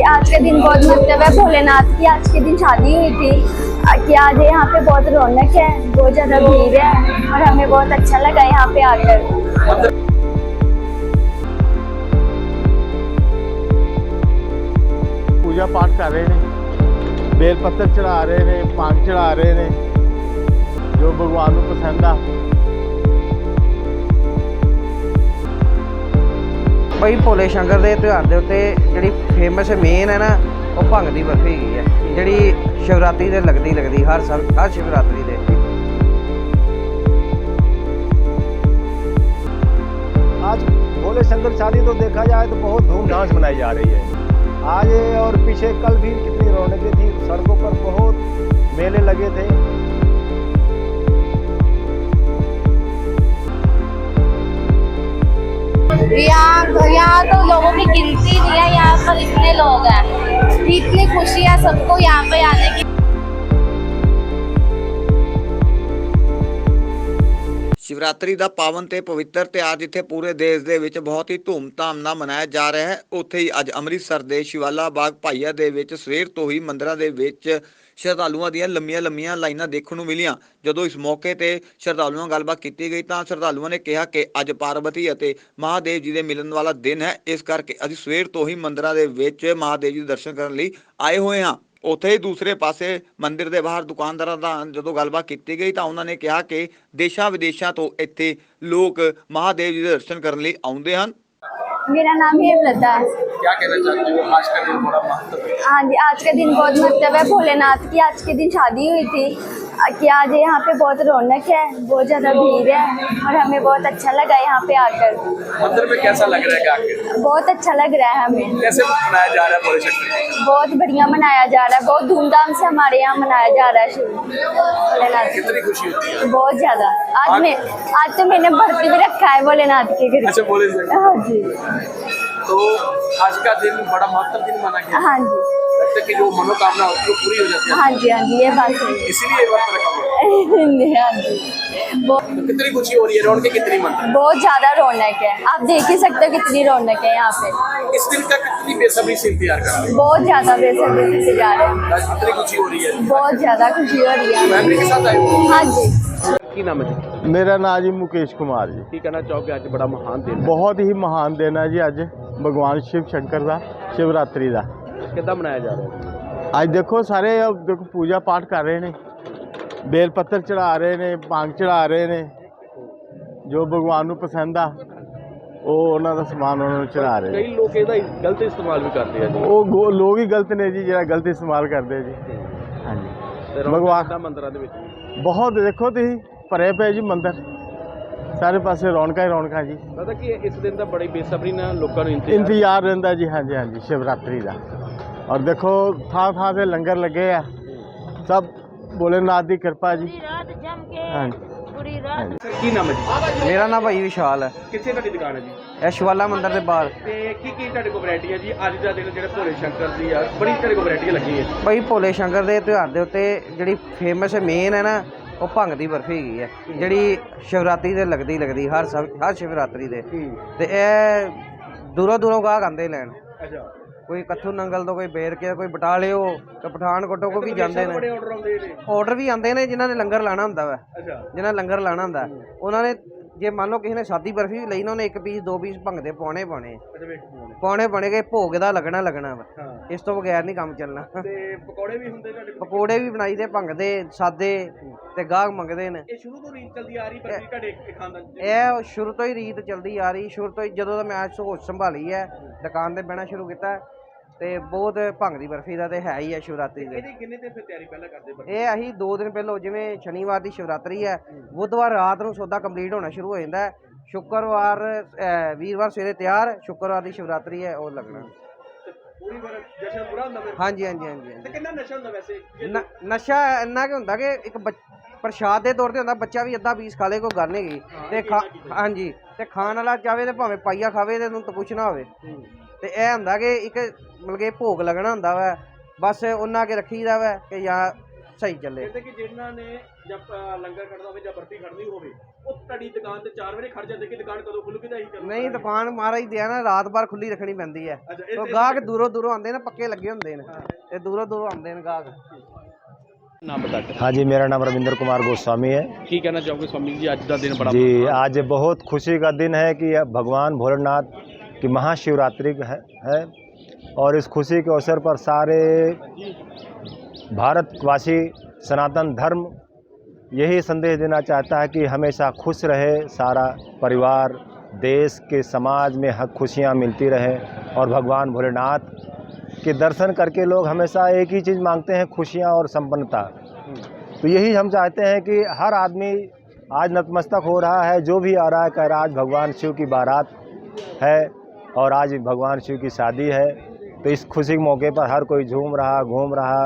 कि आज का दिन बहुत मतलब है। भोलेनाथ की आज के दिन शादी हुई थी, कि आज यहाँ पे बहुत रौनक है, बहुत ज़्यादा भीड़ है, और हमें बहुत अच्छा लगा यहाँ पे आकर। पूजा पाठ कर रहे ने बेल पत्तर चढ़ा रहे ने पाक चढ़ा रहे ने जो भगवान को पसंद आ। ਬਈ ਭੋਲੇ ਸ਼ੰਕਰ ਦੇ ਤਿਉਹਾਰ ਦੇ ਉੱਤੇ ਜਿਹੜੀ ਫੇਮਸ ਮੇਨ ਹੈ ਨਾ ਉਹ ਭੰਗ ਦੀ ਬਰਫੀ ਹੈਗੀ ਹੈ ਜਿਹੜੀ ਸ਼ਿਵਰਾਤਰੀ ਦੇ ਲੱਗਦੀ ਲੱਗਦੀ ਹਰ ਸਾਲ ਹਰ ਸ਼ਿਵਰਾਤਰੀ ਦੇ आज भोले शंकर शादी तो देखा जाए तो बहुत धूमधाम से मनाई जा रही है आज और पीछे कल भी कितनी रौनकें थी सड़कों लोग हैं इतनी खुशी है सबको यहाँ पे आने की ਸ਼ਿਵਰਾਤਰੀ ਦਾ ਪਾਵਨ ਤੇ ਪਵਿੱਤਰ ਤਿਉਹਾਰ ਜਿੱਥੇ ਪੂਰੇ ਦੇਸ਼ ਦੇ ਵਿੱਚ ਬਹੁਤ ਹੀ ਧੂਮਧਾਮ ਨਾਲ ਮਨਾਇਆ ਜਾ ਰਿਹਾ ਹੈ ਉੱਥੇ ਹੀ ਅੱਜ ਅੰਮ੍ਰਿਤਸਰ ਦੇ ਸ਼ਿਵਾਲਾ ਬਾਗ ਭਾਈਆ ਦੇ ਵਿੱਚ ਸਵੇਰ ਤੋਂ ਹੀ ਮੰਦਰਾਂ ਦੇ ਵਿੱਚ ਸ਼ਰਧਾਲੂਆਂ ਦੀਆਂ ਲੰਮੀਆਂ ਲੰਮੀਆਂ ਲਾਈਨਾਂ ਦੇਖਣ ਨੂੰ ਮਿਲੀਆਂ। ਜਦੋਂ ਇਸ ਮੌਕੇ ਤੇ ਸ਼ਰਧਾਲੂਆਂ ਗੱਲਬਾਤ ਕੀਤੀ ਗਈ ਤਾਂ ਸ਼ਰਧਾਲੂਆਂ ਨੇ ਕਿਹਾ ਕਿ ਅੱਜ ਪਾਰਵਤੀ ਅਤੇ ਮਹਾਦੇਵ ਜੀ ਦੇ ਮਿਲਣ ਵਾਲਾ ਦਿਨ ਹੈ। ਇਸ ਕਰਕੇ ਅਸੀਂ ਸਵੇਰ ਤੋਂ ਹੀ ਮੰਦਰਾਂ ਦੇ ਵਿੱਚ ਮਹਾਦੇਵ ਜੀ ਦੇ ਦਰਸ਼ਨ ਕਰਨ ਲਈ ਆਏ ਹੋਏ ਹਾਂ। ਉੱਥੇ ਹੀ ਦੂਸਰੇ ਪਾਸੇ ਮੰਦਿਰ ਦੇ ਬਾਹਰ ਦੁਕਾਨਦਾਰਾਂ ਦਾ ਜਦੋਂ ਗੱਲਬਾਤ ਕੀਤੀ ਗਈ ਤਾਂ ਉਹਨਾਂ ਨੇ ਕਿਹਾ ਕਿ ਦੇਸ਼ਾਂ ਵਿਦੇਸ਼ਾਂ ਤੋਂ ਇੱਥੇ ਲੋਕ ਮਹਾਦੇਵ ਜੀ ਦੇ ਦਰਸ਼ਨ ਕਰਨ ਲਈ ਆਉਂਦੇ ਹਨ। मेरा नाम है व्रता क्या कहना चाहते हो? आज का दिन बड़ा महत्व है। हाँ जी आज का दिन बहुत महत्व है। भोलेनाथ की आज के दिन शादी हुई थी। कि आज यहाँ पे बहुत रौनक है बहुत ज़्यादा भीड़ है और हमें बहुत अच्छा लगा यहाँ पे आकर। मंदिर में कैसा लग रहा है बहुत अच्छा लग रहा है हमें। कैसे मनाया जा रहा है बहुत बढ़िया मनाया जा रहा है बहुत धूमधाम से हमारे यहाँ मनाया जा रहा है शिव। भोलेनाथ कितनी खुशी होती है। बहुत ज़्यादा। आज मैं आज तो मैंने भर्ती भी रखा है भोलेनाथ के घर। अच्छा हाँ जी। तो आज का दिन बड़ा महत्व दिन माना गया। हाँ जी। लगता है कि जो मनोकामना होती है वो पूरी हो जाती है। हाँ जी हाँ जी ये बात सही इसीलिए हाँ तो कितनी खुशी हो रही है? रौनक कितनी मन बहुत ज़्यादा रौनक है। आप देख ही सकते हो कितनी रौनक है यहाँ पे। इस दिन का कितनी बेसब्री से इंतज़ार कर बहुत ज़्यादा बेसब्री से इंतज़ार है। कितनी खुशी हो रही है? बहुत ज़्यादा खुशी हो रही है। के साथ हाँ? जी। की नाम है मेरा नाम जी मुकेश कुमार जी। की कहना चाहोगे आज बड़ा महान दिन बहुत ही महान दिन है जी अज ਭਗਵਾਨ ਸ਼ਿਵ ਸ਼ੰਕਰ ਦਾ ਸ਼ਿਵਰਾਤਰੀ ਦਾ। ਕਿੱਦਾਂ ਮਨਾਇਆ ਜਾ ਰਿਹਾ ਅੱਜ ਦੇਖੋ ਸਾਰੇ ਦੇਖੋ ਪੂਜਾ ਪਾਠ ਕਰ ਰਹੇ ਨੇ। ਬੇਲ ਪੱਤਰ ਚੜਾ ਰਹੇ ਨੇ ਭਾਂਗ ਚੜਾ ਰਹੇ ਨੇ। ਜੋ ਭਗਵਾਨ ਨੂੰ ਪਸੰਦ ਆ ਉਹ ਉਹਨਾਂ ਦਾ ਸਮਾਨ ਉਹਨਾਂ ਨੂੰ ਚੜਾ ਰਹੇ ਕਈ ਲੋਕ ਇਹਦਾ ਗਲਤ ਇਸਤੇਮਾਲ ਵੀ ਕਰਦੇ ਆ ਜੀ। ਉਹ ਲੋਕ ਹੀ ਗਲਤ ਨੇ ਜੀ ਜਿਹੜਾ ਗਲਤ ਇਸਤੇਮਾਲ ਕਰਦੇ ਜੀ। ਹਾਂਜੀ। ਭਗਵਾਨ- ਦਾ ਮੰਦਰਾਂ ਦੇ ਵਿੱਚ? ਬਹੁਤ ਦੇਖੋ ਤੁਸੀਂ ਭਰੇ ਪਏ ਜੀ ਮੰਦਰ। ਸਾਰੇ ਪਾਸੇ ਰੌਣਕਾਂ ਹੀ ਰੌਣਕਾਂ ਜੀ। ਪਤਾ ਕੀ ਇਸ ਦਿਨ ਦਾ ਬੜੀ ਬੇਸਬਰੀ ਨਾਲ ਲੋਕਾਂ ਨੂੰ ਇੰਤਜ਼ਾਰ ਇੰਤਜ਼ਾਰ ਰਹਿੰਦਾ ਜੀ ਹਾਂਜੀ ਹਾਂਜੀ ਸ਼ਿਵਰਾਤਰੀ ਦਾ। ਔਰ ਦੇਖੋ ਥਾਂ ਥਾਂ ਤੇ ਲੰਗਰ ਲੱਗੇ ਆ। ਸਭ ਭੋਲੇਨਾਥ ਦੀ ਕਿਰਪਾ ਜੀ। ਹਾਂਜੀ। ਹਾਂਜੀ। ਸਰ ਕੀ ਨਾਮ ਹੈ ਜੀ? ਮੇਰਾ ਨਾਮ ਭਾਈ ਵਿਸ਼ਾਲ ਹੈ। ਕਿੱਥੇ ਤੁਹਾਡੀ ਦੁਕਾਨ ਹੈ ਜੀ? ਇਹ ਸ਼ਿਵਾਲਾ ਮੰਦਿਰ ਦੇ ਬਾਹਰ। ਤੇ ਕੀ ਕੀ ਤੁਹਾਡੇ ਕੋਲ ਵੈਰਾਈਟੀ ਹੈ ਜੀ? ਅੱਜ ਦਾ ਦਿਨ ਜਿਹੜੇ ਭੋਲੇ ਸ਼ੰਕਰ ਦੀ ਆ ਬੜੀ ਤੁਹਾਡੇ ਕੋਲ ਵੈਰਾਈਟੀ ਲੱਗੀ ਹੈ ਬਈ ਭੋਲੇ ਸ਼ੰਕਰ ਦੇ ਤਿਉਹਾਰ ਦੇ ਉੱਤੇ ਜਿਹੜੀ ਫੇਮਸ ਮੇਨ ਹੈ ਨਾ ਉਹ ਭੰਗ ਦੀ ਬਰਫੀ ਹੈਗੀ ਹੈ ਜਿਹੜੀ ਸ਼ਿਵਰਾਤਰੀ ਦੇ ਲੱਗਦੀ ਲੱਗਦੀ ਹਰ ਸਾਲ ਹਰ ਸ਼ਿਵਰਾਤਰੀ ਦੇ ਤੇ ਇਹ ਦੂਰੋਂ ਦੂਰੋਂ ਗਾਹਕ ਆਉਂਦੇ ਲੈਣ। ਅੱਛਾ। ਕੋਈ ਕੱਥੂ ਨੰਗਲ ਤੋਂ ਕੋਈ ਬੇਰਕੇ ਕੋਈ ਬਟਾਲਿਓ ਤੇ ਪਠਾਨਕੋਟੋਂ ਕੋ ਵੀ ਜਾਂਦੇ ਨੇ। ਆਰਡਰ ਆਉਂਦੇ ਨੇ। ਆਰਡਰ ਵੀ ਆਉਂਦੇ ਨੇ ਜਿਨ੍ਹਾਂ ਨੇ ਲੰਗਰ ਲਾਣਾ ਹੁੰਦਾ ਵਾ। ਅੱਛਾ। ਜਿਹਨਾਂ ਲੰਗਰ ਲਾਣਾ ਹੁੰਦਾ। ਉਹਨਾਂ ਨੇ ਜੇ ਮੰਨ ਲਓ ਕਿਸੇ ਨੇ ਸਾਦੀ ਬਰਫੀ ਵੀ ਲਈ ਨਾ ਉਹਨੇ ਇੱਕ ਪੀਸ ਦੋ ਪੀਸ ਭੰਗ ਦੇ ਪਾਉਣੇ। ਪਾਉਣੇ ਅੱਛਾ ਪਾਉਣੇ। ਬਣੇ ਗਏ ਭੋਗ ਦਾ ਲੱਗਣਾ ਲੱਗਣਾ ਵਾ। ਹਾਂ। ਇਸ ਤੋਂ ਬਗੈਰ ਨਹੀਂ ਕੰਮ ਚੱਲਣਾ। ਤੇ ਪਕੌੜੇ ਵੀ ਹੁੰਦੇ ਤੁਹਾਡੇ ਕੋਲ? ਪਕੌੜੇ ਵੀ ਬਣਾਈ ਦੇ ਭੰਗ ਦੇ ਸਾਦੇ ਤੇ ਗਾਹਕ ਮੰਗਦੇ ਨੇ। ਇਹ ਸ਼ੁਰੂ ਤੋਂ ਰੀਤ ਚੱਲਦੀ ਆ ਰਹੀ ਬਰਫੀ ਤੁਹਾਡੇ ਖਾਨਦਾਨ ਚ ਇਹ ਸ਼ੁਰੂ ਤੋਂ ਹੀ ਰੀਤ ਚੱਲਦੀ ਆ ਰਹੀ ਸ਼ੁਰੂ ਤੋਂ ਹੀ ਜਦੋਂ ਦਾ ਮੈਂ ਹੋਸ਼ ਸੰਭਾਲੀ ਹੈ ਦੁਕਾਨ ਤੇ ਬਹਿਣਾ ਸ਼ੁਰੂ ਕੀਤਾ ਤੇ ਬਹੁਤ ਭੰਗ ਦੀ ਬਰਫੀ ਦਾ ਤੇ ਹੈ ਹੀ ਹੈ ਸ਼ਿਵਰਾਤਰੀ ਦੇ। ਇਹਦੀ ਕਿੰਨੇ ਤੇ ਫਿਰ ਤਿਆਰੀ ਪਹਿਲਾਂ ਕਰਦੇ ਬਰਫੀ? ਇਹ ਅਸੀਂ 2 ਦਿਨ ਪਹਿਲਾਂ ਜਿਵੇਂ ਸ਼ਨੀਵਾਰ ਦੀ ਸ਼ਿਵਰਾਤਰੀ ਹੈ ਬੁੱਧਵਾਰ ਰਾਤ ਨੂੰ ਸੌਦਾ ਕੰਪਲੀਟ ਹੋਣਾ ਸ਼ੁਰੂ ਹੋ ਜਾਂਦਾ ਹੈ। ਸ਼ੁੱਕਰਵਾਰ ਵੀਰਵਾਰ ਸਵੇਰੇ ਤਿਆਰ ਸ਼ੁੱਕਰਵਾਰ ਦੀ ਸ਼ਿਵਰਾਤਰੀ ਹੈ ਉਹ ਲੱਗਣਾ। ਪੂਰੀ ਵਾਰ ਜਸ਼ਨ ਪੂਰਾ ਹੁੰਦਾ ਹਾਂਜੀ ਹਾਂਜੀ ਹਾਂਜੀ। ਤੇ ਕਿੰਨਾ ਨਸ਼ਾ ਹੁੰਦਾ ਵੈਸੇ? ਨਸ਼ਾ ਇੰਨਾ ਕਿ ਹੁੰਦਾ ਕਿ ਇੱਕ ਪ੍ਰਸ਼ਾਦ ਦੇ ਤੌਰ ਤੇ ਹੁੰਦਾ ਬੱਚਾ ਵੀ ਅੱਧਾ ਪੀਸ ਖਾ ਲੇ ਕੋਈ ਗੱਲ ਨਹੀਂ ਗਈ ਤੇ ਖਾ ਹਾਂਜੀ ਤੇ ਖਾਣ ਵਾਲਾ ਚਾਵੇ ਤੇ ਭਾਵੇਂ ਪਾਈਆ ਖਾਵੇ ਤੇ ਉਹਨੂੰ ਤਾਂ ਕੁਛ ਨਾ ਹੋਵੇ ਤੇ ਇਹ ਹੁੰਦਾ ਕਿ ਇੱਕ ਮਤਲਬ ਕਿ ਭੋਗ ਲੱਗਣਾ ਹੁੰਦਾ ਵਾ ਬਸ ਉਹਨਾਂ ਕੇ ਰੱਖੀਦਾ ਵਾ ਕਿ ਜਾਂ ਸਹੀ ਚੱਲੇ। ਕਹਿੰਦੇ ਕਿ ਜਿਨ੍ਹਾਂ ਨੇ ਜਦ ਅ, ਲੰਗਰ ਕੱਢਦਾ ਹੋਵੇ ਜਾਂ ਬਰਫੀ ਖੜਨੀ ਹੋਵੇ ਉਹ ਤੁਹਾਡੀ ਦੁਕਾਨ ਤੇ 4 ਵਜੇ ਖੜ ਜਾਂਦੇ ਕਿ ਦੁਕਾਨ ਕਦੋਂ ਖੁੱਲੂਗੀ ਤਾਂ ਅਸੀਂ ਕਦੋਂ ਨਹੀਂ ਦੁਕਾਨ ਮਹਾਰਾਜ ਦੀ ਆ ਨਾ ਰਾਤ ਭਰ ਖੁੱਲੀ ਰੱਖਣੀ ਪੈਂਦੀ ਹੈ। ਅੱਛਾ, ਇਹ- ਉਹ ਗਾਹਕ ਦੂਰੋਂ ਦੂਰੋਂ ਆਉਂਦੇ ਨੇ ਪੱਕੇ ਲੱਗੇ ਹੁੰਦੇ ਨੇ। ਤੇ ਦੂਰੋਂ ਦੂਰੋਂ ਆਉਂਦੇ ਨੇ ਗਾਹਕ। हाँ। जी मेरा नाम रविंद्र कुमार गोस्वामी है। ठीक है ना चाहोगे स्वामी जी आज का दिन बड़ा जी आज बहुत खुशी का दिन है कि भगवान भोलेनाथ की महाशिवरात्रि है, है। और इस खुशी के अवसर पर सारे भारतवासी सनातन धर्म यही संदेश देना चाहता है कि हमेशा खुश रहे सारा परिवार देश के समाज में हक खुशियाँ मिलती रहे और भगवान भोलेनाथ के दर्शन करके लोग हमेशा एक ही चीज़ मांगते हैं, खुशियाँ और संपन्नता। तो यही हम चाहते हैं कि हर आदमी आज नतमस्तक हो रहा है, जो भी आ रहा है, कह रहा आज भगवान शिव की बारात है और आज भगवान शिव की शादी है। तो इस खुशी के मौके पर हर कोई झूम रहा, घूम रहा,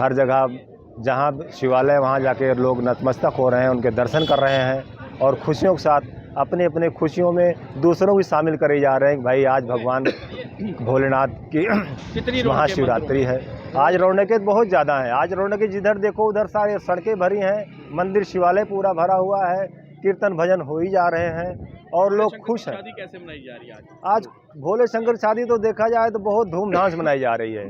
हर जगह जहाँ शिवालय, वहाँ जाके लोग नतमस्तक हो रहे हैं, उनके दर्शन कर रहे हैं और खुशियों के साथ अपने अपने खुशियों में दूसरों को शामिल करे जा रहे हैं भाई आज भगवान भोलेनाथ की महाशिवरात्रि है। आज रौनकें बहुत ज़्यादा हैं। आज रौनकें जिधर देखो उधर सारे सड़कें भरी हैं। मंदिर शिवालय पूरा भरा हुआ है। कीर्तन भजन हो ही जा रहे हैं और लोग खुश हैं। शादी कैसे मनाई जा रही है आज? आज भोले शंकर शादी तो देखा जाए तो बहुत धूमधाम से मनाई जा रही है।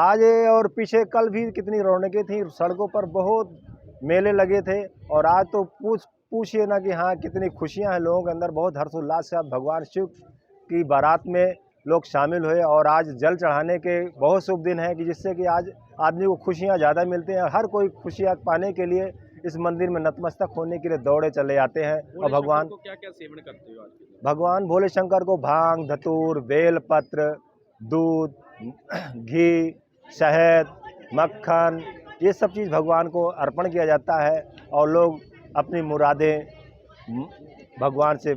आज और पीछे कल भी कितनी रौनकें थी। सड़कों पर बहुत मेले लगे थे और आज तो पूछ पूछिए ना कि हाँ कितनी खुशियाँ हैं लोगों के अंदर। बहुत हर्षोल्लास से अब भगवान शिव की बारात में लोग शामिल हुए और आज जल चढ़ाने के बहुत शुभ दिन है कि जिससे कि आज आदमी को खुशियाँ ज़्यादा मिलती हैं। हर कोई खुशियाँ पाने के लिए इस मंदिर में नतमस्तक होने के लिए दौड़े चले जाते हैं। और भगवान को क्या क्या सेवन करते हो? भगवान भोले शंकर को भाँग धतूर बेलपत्र दूध घी शहद मक्खन ये सब चीज़ भगवान को अर्पण किया जाता है और लोग अपनी मुरादें भगवान से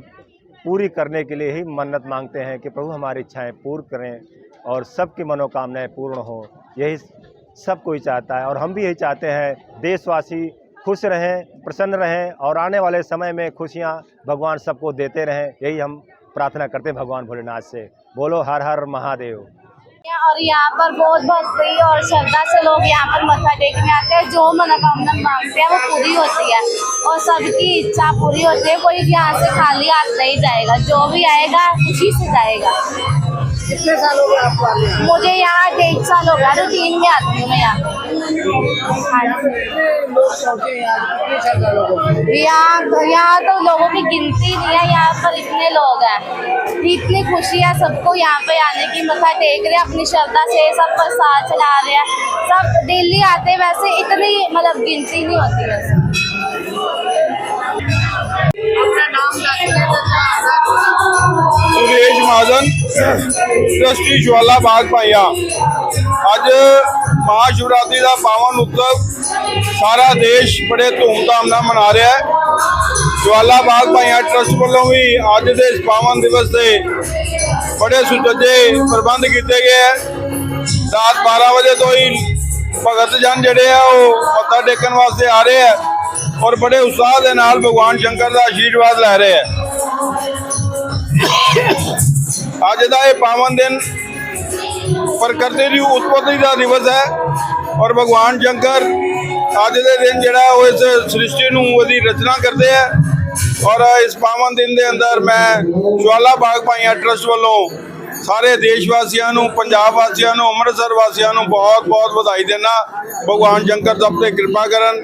पूरी करने के लिए ही मन्नत मांगते हैं कि प्रभु हमारी इच्छाएँ पूर्ण करें और सबकी मनोकामनाएँ पूर्ण हो। यही सब कोई चाहता है और हम भी यही चाहते हैं, देशवासी खुश रहें, प्रसन्न रहें और आने वाले समय में खुशियाँ भगवान सबको देते रहें। यही हम प्रार्थना करते हैं भगवान भोलेनाथ से। बोलो हर हर महादेव। और यहाँ पर बहुत भक्ति और श्रद्धा से लोग यहाँ पर मत्था टेकने आते हैं। जो मनोकामना मांगते हैं, वो पूरी होती है। और सबकी इच्छा पूरी होती है। कोई यहाँ से खाली हाथ नहीं जाएगा। जो भी आएगा खुशी से जाएगा। कितने साल हो गए आपको आने मुझे यहाँ डेढ़ साल हो गया रूटीन में आती हूँ मैं यहाँ? हाँ? यहाँ यहाँ तो लोगों की गिनती नहीं है यहाँ पर इतने लोग हैं। इतनी खुशी है सबको यहाँ पे आने की मथा टेक रहे हैं अपनी श्रद्धा से सब प्रसाद चला रहे हैं। सब दिल्ली आते वैसे इतनी मतलब गिनती नहीं होती वैसे ਸੁਰੇਸ਼ ਮਹਾਜਨ ਟਰਸਟੀ ਜਵਾਲਾ ਬਾਗ ਭਾਈਆ। ਅੱਜ ਮਹਾਸ਼ਿਵਰਾਤਰੀ ਦਾ ਪਾਵਨ ਉਤਸਵ ਸਾਰਾ ਦੇਸ਼ ਬੜੇ ਧੂਮਧਾਮ ਨਾਲ ਮਨਾ ਰਿਹਾ ਹੈ। ਜਵਾਲਾ ਬਾਗ ਭਾਈਆ ਟਰਸਟ ਵੱਲੋਂ ਵੀ ਅੱਜ ਦੇ ਇਸ ਪਾਵਨ ਦਿਵਸ ਤੇ ਬੜੇ ਸੁਚੱਜੇ ਪ੍ਰਬੰਧ ਕੀਤੇ ਗਏ ਹੈ। ਰਾਤ 12 ਵਜੇ ਤੋਂ ਹੀ ਭਗਤ ਜਨ ਜਿਹੜੇ ਆ, ਉਹ ਮੱਥਾ ਟੇਕਣ ਵਾਸਤੇ ਆ ਰਹੇ ਹੈ ਔਰ ਬੜੇ ਉਤਸ਼ਾਹ ਦੇ ਨਾਲ ਭਗਵਾਨ ਸ਼ੰਕਰ ਦਾ ਆਸ਼ੀਰਵਾਦ ਲੈ ਰਹੇ ਹੈ। ਅੱਜ ਦਾ ਇਹ ਪਾਵਨ ਦਿਨ ਪ੍ਰਕਿਰਤੀ ਦੀ ਉਤਪਤੀ ਦਾ ਦਿਵਸ ਹੈ ਔਰ ਭਗਵਾਨ ਸ਼ੰਕਰ ਅੱਜ ਦੇ ਦਿਨ ਜਿਹੜਾ ਉਹ ਇਸ ਸ੍ਰਿਸ਼ਟੀ ਨੂੰ ਉਹਦੀ ਰਚਨਾ ਕਰਦੇ ਹੈ ਔਰ ਇਸ ਪਾਵਨ ਦਿਨ ਦੇ ਅੰਦਰ ਮੈਂ ਜਵਾਲਾ ਬਾਗ ਭਾਈਆਂ ਟਰਸਟ ਵੱਲੋਂ ਸਾਰੇ ਦੇਸ਼ ਵਾਸੀਆਂ ਨੂੰ ਪੰਜਾਬ ਵਾਸੀਆਂ ਨੂੰ ਅੰਮ੍ਰਿਤਸਰ ਵਾਸੀਆਂ ਨੂੰ ਬਹੁਤ ਬਹੁਤ ਵਧਾਈ ਦਿੰਦਾ ਭਗਵਾਨ ਸ਼ੰਕਰ ਸਭ ਤੇ ਕਿਰਪਾ ਕਰਨ